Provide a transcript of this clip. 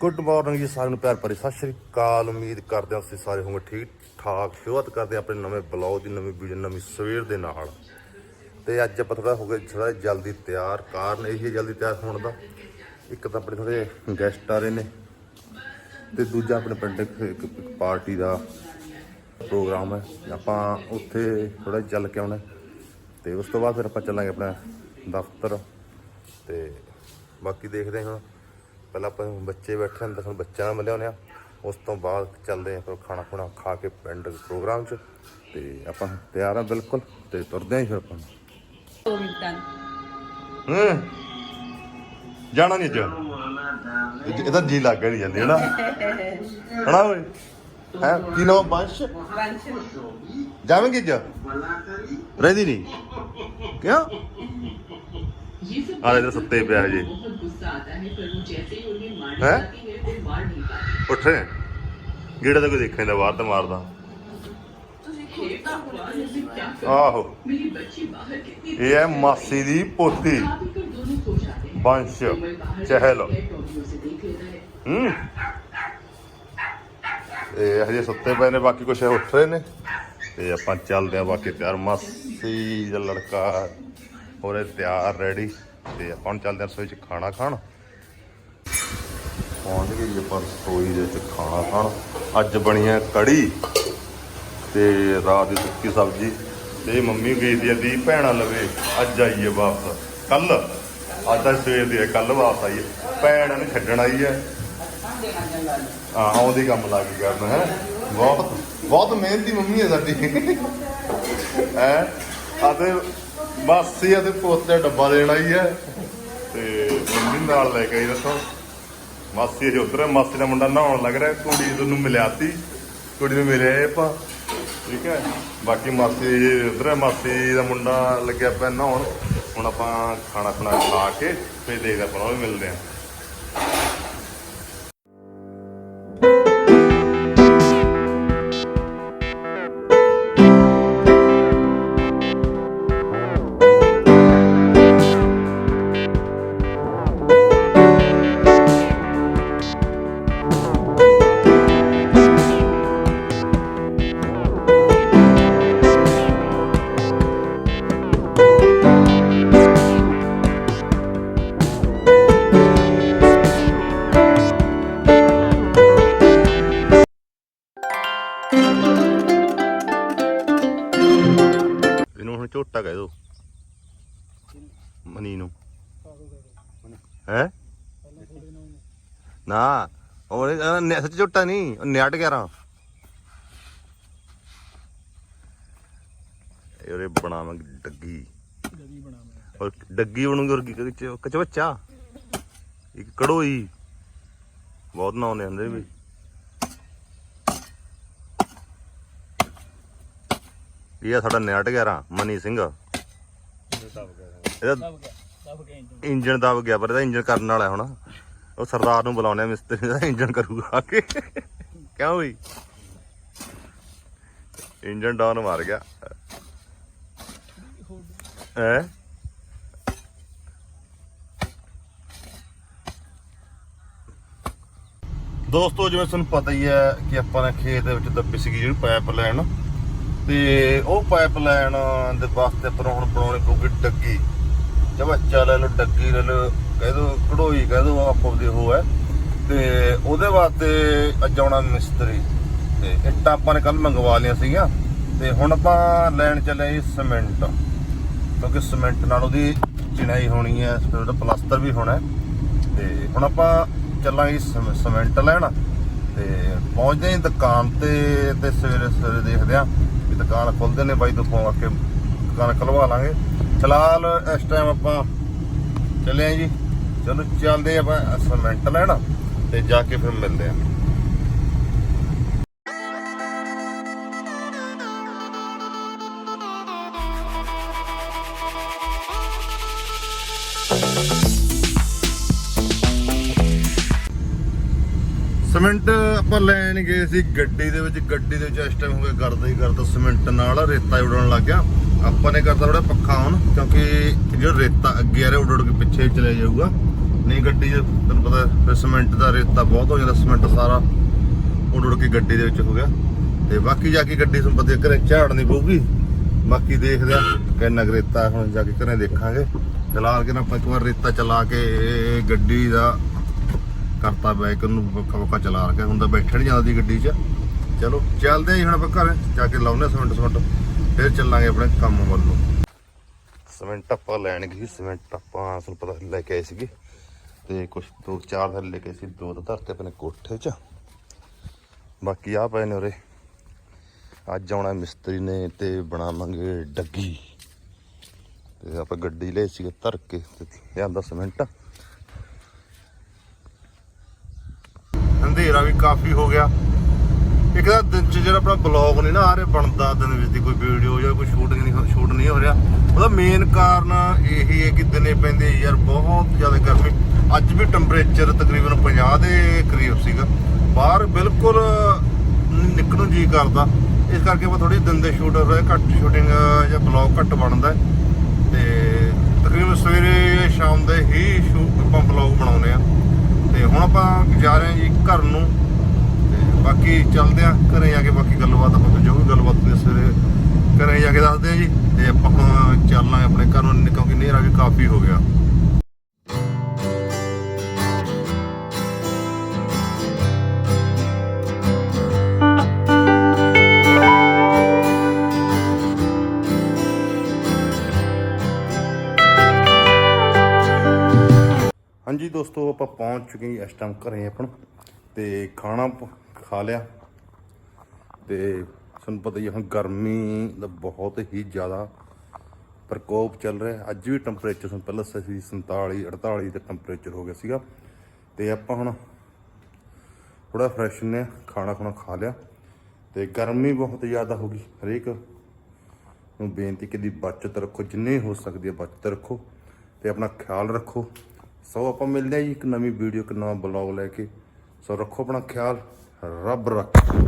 Good morning ਜੀ ਸਾਰਿਆਂ ਨੂੰ ਪਿਆਰ ਭਰੀ ਸਤਿ ਸ਼੍ਰੀ ਅਕਾਲ। ਉਮੀਦ ਕਰਦੇ ਹਾਂ ਤੁਸੀਂ ਸਾਰੇ ਹੋਵੋਗੇ ਠੀਕ ਠਾਕ। ਸ਼ੁਰੂਆਤ ਕਰਦੇ ਹਾਂ ਆਪਣੇ ਨਵੇਂ ਬਲੌਗ ਦੀ, ਨਵੀਂ ਵੀਡੀਓ ਨਵੀਂ ਸਵੇਰ ਦੇ ਨਾਲ। ਤੇ ਅੱਜ ਆਪਾਂ ਥੋੜਾ ਹੋ ਗਏ ਥੋੜਾ ਜਲਦੀ ਤਿਆਰ। ਕਾਰਨ ਇਹ ਹੈ ਜਲਦੀ ਤਿਆਰ ਹੋਣ ਦਾ। ਇੱਕ ਤਾਂ ਆਪਣੇ ਥੋੜੇ ਗੈਸਟ ਆ ਰਹੇ ਨੇ ਤੇ ਦੂਜਾ ਆਪਣੇ ਪਿੰਡ ਇੱਕ ਪਾਰਟੀ ਦਾ ਪ੍ਰੋਗਰਾਮ ਹੈ। ਆਪਾਂ ਉੱਥੇ ਥੋੜਾ ਚੱਲ ਕੇ ਆਉਣਾ ਤੇ ਉਸ ਤੋਂ ਬਾਅਦ ਫਿਰ ਆਪਾਂ ਚੱਲਾਂਗੇ ਆਪਣਾ ਦਫ਼ਤਰ। ਤੇ ਬਾਕੀ ਦੇਖਦੇ ਹਾਂ ਪਹਿਲਾਂ ਆਪਾਂ ਬੱਚੇ ਬੈਠੇ ਹਨ ਦੇਖਣ ਬੱਚਿਆਂ ਨਾਲ ਮਿਲਿਆ ਉਸ ਤੋਂ ਬਾਅਦ ਚੱਲਦੇ ਆ ਫਿਰ ਖਾਣਾ ਖੁਣਾ ਖਾ ਕੇ ਪਿੰਡ ਪ੍ਰੋਗਰਾਮ 'ਚ। ਤੇ ਆਪਾਂ ਤਿਆਰ ਆ ਬਿਲਕੁਲ ਤੇ ਤੁਰਦੇ ਆਂ ਫਿਰ ਆਪਾਂ ਜਾਣਾ ਨਹੀਂ ਅੱਜ? ਇਹਦਾ ਜੀ ਲੱਗ ਨਹੀਂ ਜਾਂਦੀ, ਹਨਾ? ਹਨਾ ਓਏ? ਹੈ? ਕੀ ਨਾਮ ਬੰਸ਼? ਜਾਵੇਂਗੇ ਜਾ ਰਹਿਦੀ ਨਹੀਂ ਕਿਉਂ? ਆਲੇ ਦੇ ਸੱਤੇ ਪਿਆ ਜੇ गुस्सा आता है पर वो जैसे ही उन्हें मारने हैं? जाती है वो मार नहीं पाती ਉੱਠ ਗੇੜਾ ਤਾਂ ਕੋਈ ਦੇਖਣ ਦਾ ਬਾਹਰ ਤਾਂ ਮਾਰਦਾ हे भगवान इसे क्या कर ਆਹੋ मेरी बच्ची बाहर कितनी ਇਹ ਹੈ ਮਾਸੀ ਦੀ ਪੋਤੀ खा पी कर दोनों सो जाते हैं ਬੰਸ਼ कोमल बाहर ਚਹਿਲ जाती है, टॉमियों से देख लेता है ਹੂੰ ਇਹ ਹਜੇ ਸੁੱਤੇ ਪਏ ਨੇ ਬਾਕੀ ਕੁਛ ਉੱਠ ਰਹੇ ਨੇ ਤੇ ਆਪਾਂ ਚੱਲਦੇ ਆ ਬਾਕੀ ਤਿਆਰ ਮਾਸੀ ਦਾ ਲੜਕਾ ਹੋਰੇ ਤਿਆਰ ਰੈਡੀ ਤੇ ਆਪਾਂ ਹੁਣ ਚੱਲਦੇ ਆ ਰਸੋਈ ਚ ਖਾਣਾ ਖਾਣ। ਪਹੁੰਚ ਗਏ ਆਪਾਂ ਰਸੋਈ ਦੇ ਵਿੱਚ ਖਾਣਾ ਖਾਣ। ਅੱਜ ਬਣੀ ਹੈ ਕੜੀ ਤੇ ਰਾਤ ਦੀ ਸੁੱਕੀ ਸਬਜ਼ੀ। ਤੇ ਮੰਮੀ ਗਈ ਦੀ ਦੀ ਭੈਣਾਂ ਲਵੇ, ਅੱਜ ਆਈਏ ਵਾਪਸ। ਕੱਲ ਅੱਜ ਤਾਂ ਸਵੇਰ ਦੀ ਹੈ ਕੱਲ ਵਾਪਸ ਆਈਏ ਭੈਣ ਨੂੰ ਛੱਡਣ ਆਈ ਹੈ। ਹਾਂ, ਆਉਂਦੀ ਕੰਮ ਲੱਗ ਗਿਆ ਕਰਨਾ, ਹੈ। ਬਹੁਤ ਬਹੁਤ ਮਿਹਨਤੀ ਮੰਮੀ ਹੈ ਸਾਡੀ। ਹੈ। ਆਦੇ ਮਾਸੀ ਅਤੇ ਪੁੱਤ ਦਾ ਡੱਬਾ ਦੇਣ ਹੀ ਹੈ ਤੇ ਮੰਮੀ ਨਾਲ ਲੈ ਕੇ ਆਈ ਦੱਸੋ। ਮਾਸੀ ਅਜੇ ਉਧਰ ਮਾਸੀ ਦਾ ਮੁੰਡਾ ਨਹਾਉਣ ਲੱਗ ਰਿਹਾ, ਕੁੜੀ ਨੂੰ ਮਿਲਿਆਤੀ। ਕੁੜੀ ਨੂੰ ਮਿਲਿਆ ਆਪਾਂ। ਠੀਕ ਹੈ। ਬਾਕੀ ਮਾਸੀ ਜੀ ਉਧਰ ਮਾਸੀ ਦਾ ਮੁੰਡਾ ਲੱਗਿਆ ਪਿਆ ਨਹਾਉਣ। ਹੁਣ ਆਪਾਂ ਖਾਣਾ ਖੁਣਾ ਖਾ ਕੇ ਫੇਰ ਦੇਖਦੇ ਆਪਾਂ ਉਹ ਵੀ ਮਿਲਦੇ ਆਂ। ਨਾ ਉਹ ਨੇ- ਸੱਚ ਝੋਟਾ ਨਹੀਂ ਉਹ ਨਿਆਟ 11 ਇਹ ਉਹਦੇ ਬਣਾਵਾਂਗੇ ਡੱਗੀ। ਔਰ ਡੱਗੀ ਬਣੂਗੀ ਔਰ ਕੀ ਕਚ- ਕਚਵੱਚਾ ਇੱਕ ਕੜੋਈ। ਬਹੁਤ ਨਾਂ ਆਉਂਦੇ ਹੁੰਦੇ ਵੀ ਇਹ ਆ ਸਾਡਾ ਨਿਆਟ 11 ਮਨੀ ਸਿੰਘ। ਇਹਦਾ ਇੰਜਨ ਦਬ ਗਿਆ ਪਰ ਇਹਦਾ ਇੰਜਨ ਕਰਨ ਵਾਲਾ ਹੁਣ। ਉਹ ਸਰਦਾਰ ਨੂੰ ਬੁਲਾਉਣੇ ਮਿਸਤਰੀ ਦਾ ਇੰਜਨ ਕਰੂਗਾ ਆ ਕੇ। ਕਿਉਂ ਵੀ ਇੰਜਨ ਡਾਊਨ ਮਾਰ ਗਿਆ। ਹੈ? ਦੋਸਤੋ, ਜਿਵੇਂ ਤੁਹਾਨੂੰ ਪਤਾ ਹੀ ਹੈ ਕਿ ਆਪਾਂ ਨੇ ਖੇਤ ਦੇ ਵਿੱਚ ਦੱਬੀ ਸੀਗੀ ਜਿਹੜੀ ਪਾਈਪ ਲਾਈਨ ਤੇ ਉਹ ਪਾਈਪ ਲਾਈਨ ਦੇ ਵਾਸਤੇ ਪਰ ਹੁਣ ਬਣਾਉਣੀ ਪਊਗੀ ਡੱਗੀ। ਚਵੱਚਾ ਲੈ ਲਓ, ਡੱਗੀ ਲੈ ਲਓ, ਕਹਿ ਦੋ, ਕਢੋਈ ਕਹਿ ਦੋ ਆਪੋ ਦੇ ਉਹ ਹੈ। ਤੇ ਉਹਦੇ ਵਾਸਤੇ ਅੱਜ ਆਉਣਾ ਮਿਸਤਰੀ। ਤੇ ਇੱਟਾਂ ਆਪਾਂ ਨੇ ਕੱਲ ਮੰਗਵਾ ਲਈਆਂ ਸੀਗੀਆਂ। ਤੇ ਹੁਣ ਆਪਾਂ ਲੈਣ ਚੱਲੇ ਜੀ ਸੀਮੈਂਟ। ਕਿਉਂਕਿ ਸੀਮੈਂਟ ਨਾਲ ਉਹਦੀ ਚਿਣਾਈ ਹੋਣੀ ਹੈ ਫਿਰ ਉਹਦਾ ਪਲਾਸਟਰ ਵੀ ਹੋਣਾ ਹੈ। ਤੇ ਹੁਣ ਆਪਾਂ ਚੱਲਾਂਗੇ ਜੀ ਸੀਮੈਂਟ ਲੈਣ। ਤੇ ਪਹੁੰਚਦੇ ਹਾਂ ਦੁਕਾਨ ਤੇ ਤੇ ਸਵੇਰੇ ਸਵੇਰੇ ਦੇਖਦੇ ਹਾਂ ਵੀ ਦੁਕਾਨ ਖੁੱਲਦੇ ਨੇ ਬਾਈ ਤੋਂ ਫੋਨ ਕਰਕੇ ਦੁਕਾਨ ਖਲਵਾ ਲਾਂਗੇ। ਫਿਲਹਾਲ ਇਸ ਟਾਈਮ ਆਪਾਂ ਚੱਲੇ ਆਂ ਜੀ। ਚਲੋ ਚੱਲਦੇ ਆਪਾਂ ਅਸਮੈਂਟ ਲੈਣ ਤੇ ਜਾ ਕੇ ਫਿਰ ਮਿਲਦੇ ਆਂ ਸੀਮੈਂਟ ਆਪਾਂ ਲੈਣ ਗਏ ਸੀ ਗੱਡੀ ਦੇ ਵਿੱਚ, ਗੱਡੀ ਦੇ ਵਿੱਚ ਇਸ ਟਾਈਮ ਹੋ ਗਿਆ ਕਰਦਾ ਹੀ ਕਰਦਾ ਸੀਮੈਂਟ ਨਾਲ, ਰੇਤਾ ਹੀ ਉਡਣ ਲੱਗ ਗਿਆ। ਆਪਾਂ ਨੇ ਕਰਦਾ ਥੋੜਾ ਪੱਖਾ ਹੁਣ, ਕਿਉਂਕਿ ਜਿਹੜਾ ਰੇਤਾ ਅੱਗੇ ਆ ਰਿਹਾ ਉੱਡ ਉੱਡ ਕੇ ਪਿੱਛੇ ਚਲੇ ਜਾਊਗਾ। ਨਹੀਂ ਗੱਡੀ 'ਚ ਤੁਹਾਨੂੰ ਪਤਾ ਫਿਰ ਸੀਮੈਂਟ ਦਾ ਰੇਤਾ ਬਹੁਤ ਹੋ ਜਾਂਦਾ, ਸੀਮੈਂਟ ਸਾਰਾ ਉੜ ਉੜ ਕੇ ਗੱਡੀ ਦੇ ਵਿੱਚ ਹੋ ਗਿਆ। ਤੇ ਬਾਕੀ ਜਾ ਕੇ ਗੱਡੀ ਤੁਹਾਨੂੰ ਪਤਾ ਘਰੇ ਝਾੜਨੀ ਪਊਗੀ। ਬਾਕੀ ਦੇਖਦੇ ਆ, ਕਿੰਨਾ ਕੁ ਰੇਤਾ ਹੁਣ ਜਾ ਕੇ ਘਰੇ ਦੇਖਾਂਗੇ। ਚਲਾ ਕੇ ਨਾ ਆਪਾਂ ਇੱਕ ਵਾਰ ਰੇਤਾ ਚਲਾ ਕੇ, ਗੱਡੀ ਦਾ ਕਰਤਾ ਬੈਕ ਨੂੰ ਵੱਖਾ ਵੱਖਾ ਚਲਾ ਰਖਿਆ ਹੁੰਦਾ ਬੈਠਣ ਜਾਂਦਾ ਗੱਡੀ 'ਚ। ਚਲੋ, ਚੱਲਦੇ ਆ ਹੁਣ ਆਪਾਂ ਘਰ, ਜਾ ਕੇ ਲਾਉਨੇ ਸਿਮੈਂਟ ਸੀਮੈਂਟ ਫਿਰ ਚੱਲਾਂਗੇ ਆਪਣੇ ਕੰਮ ਵੱਲੋਂ ਸੀਮੈਂਟ ਆਪਾਂ ਲੈਣ ਗਏ ਸੀ ਸੀਮੈਂਟ ਆਪਾਂ ਅਸਲ ਪਤਾ ਲੈ ਕੇ ਆਏ ਸੀਗੇ। ਤੇ ਕੁਝ ਦੋ, ਚਾਰ ਥੱਲੇ ਲੈ ਕੇ ਸੀ, ਦੋ ਤਾਂ ਧਰਤੇ ਆਪਣੇ ਕੋਠੇ 'ਚ। ਬਾਕੀ ਆ ਪਏ ਨੇ ਉਰੇ। ਅੱਜ ਆਉਣਾ ਮਿਸਤਰੀ ਨੇ ਤੇ ਬਣਾਵਾਂਗੇ ਡੱਗੀ। ਤੇ ਆਪਾਂ ਗੱਡੀ ਲੈ ਸੀ ਧਰ ਕੇ, ਤੇ ਲਿਆਂਦਾ ਸੀਮੈਂਟ ਅੰਧੇਰਾ ਵੀ ਕਾਫੀ ਹੋ ਗਿਆ। ਇੱਕ ਤਾਂ ਦਿਨ ਚ ਜਿਹੜਾ ਆਪਣਾ ਬਲੌਗ ਨਹੀਂ ਨਾ ਆ ਰਿਹਾ, ਬਣਦਾ ਦਿਨ ਵਿੱਚ ਦੀ ਕੋਈ ਵੀਡੀਓ ਜਾਂ ਕੋਈ ਸ਼ੂਟਿੰਗ ਨਹੀਂ ਸ਼ੂਟ ਨਹੀਂ ਹੋ ਰਿਹਾ। ਉਹਦਾ ਮੇਨ ਕਾਰਨ ਇਹੀ ਹੈ ਕਿ ਦਿਨੇ ਪੈਂਦੇ ਯਾਰ ਬਹੁਤ ਜ਼ਿਆਦਾ ਗਰਮੀ। ਅੱਜ ਵੀ ਟੈਂਪਰੇਚਰ ਤਕਰੀਬਨ 50 ਦੇ ਕਰੀਬ ਸੀਗਾ। ਬਾਹਰ ਬਿਲਕੁਲ ਨੀ ਨਿਕਲਣ ਨੂੰ ਜੀ ਕਰਦਾ। ਇਸ ਕਰਕੇ ਆਪਾਂ ਥੋੜੀ ਦਿਨ ਦੇ ਸ਼ੂਟ ਹੋਏ ਘੱਟ ਸ਼ੂਟਿੰਗ ਜਾਂ ਬਲੌਗ ਘੱਟ ਬਣਦਾ ਤੇ ਤਕਰੀਬਨ ਸਵੇਰੇ ਸ਼ਾਮ ਦੇ ਹੀ ਸ਼ੂਟ ਆਪਾਂ ਬਲੌਗ ਬਣਾਉਂਦੇ ਆ ਹੁਣ ਆਪਾਂ ਜਾ ਰਹੇ ਹਾਂ ਜੀ ਘਰ ਨੂੰ। ਤੇ ਬਾਕੀ ਚੱਲਦੇ ਆ ਘਰੇ ਜਾ ਕੇ ਬਾਕੀ ਗੱਲਬਾਤ ਆਪਾਂ ਜੋ ਵੀ ਗੱਲਬਾਤ ਨੇ ਸਵੇਰੇ ਘਰੇ ਜਾ ਕੇ ਦੱਸਦੇ ਆ ਜੀ। ਤੇ ਆਪਾਂ ਹੁਣ ਚੱਲਾਂਗੇ ਆਪਣੇ ਘਰ ਨੂੰ, ਕਿਉਂਕਿ ਹਨੇਰਾ ਵੀ ਕਾਫੀ ਹੋ ਗਿਆ। ਹਾਂਜੀ ਦੋਸਤੋ, ਆਪਾਂ ਪਹੁੰਚ ਚੁੱਕੇ ਹਾਂ ਇਸ ਟਾਈਮ ਘਰੇ ਆਪਣ ਤੇ ਖਾਣਾ ਖਾ ਲਿਆ ਤੇ ਤੁਹਾਨੂੰ ਪਤਾ ਹੀ ਹੈ ਹੁਣ ਗਰਮੀ ਦਾ ਬਹੁਤ ਹੀ ਜ਼ਿਆਦਾ ਪ੍ਰਕੋਪ ਚੱਲ ਰਿਹਾ। ਅੱਜ ਵੀ ਟੈਂਪਰੇਚਰ ਸਾਨੂੰ ਪਹਿਲਾਂ ਸੀ 47 48 ਤੇ ਟੈਂਪਰੇਚਰ ਹੋ ਗਿਆ ਸੀਗਾ ਤੇ ਆਪਾਂ ਹੁਣ ਥੋੜਾ ਫਰੈਸ਼ ਨੇ ਖਾਣਾ ਖੁਣਾ ਖਾ ਲਿਆ ਤੇ ਗਰਮੀ ਬਹੁਤ ਜ਼ਿਆਦਾ ਹੋ ਗਈ ਹਰੇਕ ਨੂੰ ਬੇਨਤੀ ਕਿ ਦੀ ਬਚਤ ਰੱਖੋ, ਜਿੰਨੀ ਹੋ ਸਕਦੀ ਹੈ ਬਚਤ ਰੱਖੋ ਤੇ ਆਪਣਾ ਖਿਆਲ ਰੱਖੋ। ਸੋ ਆਪਾਂ ਮਿਲਦੇ ਹਾਂ ਜੀ ਇੱਕ ਨਵੀਂ ਵੀਡੀਓ ਇੱਕ ਨਵਾਂ ਬਲੌਗ ਲੈ ਕੇ। ਸੋ ਰੱਖੋ ਆਪਣਾ ਖਿਆਲ, ਰੱਬ ਰੱਖੇ।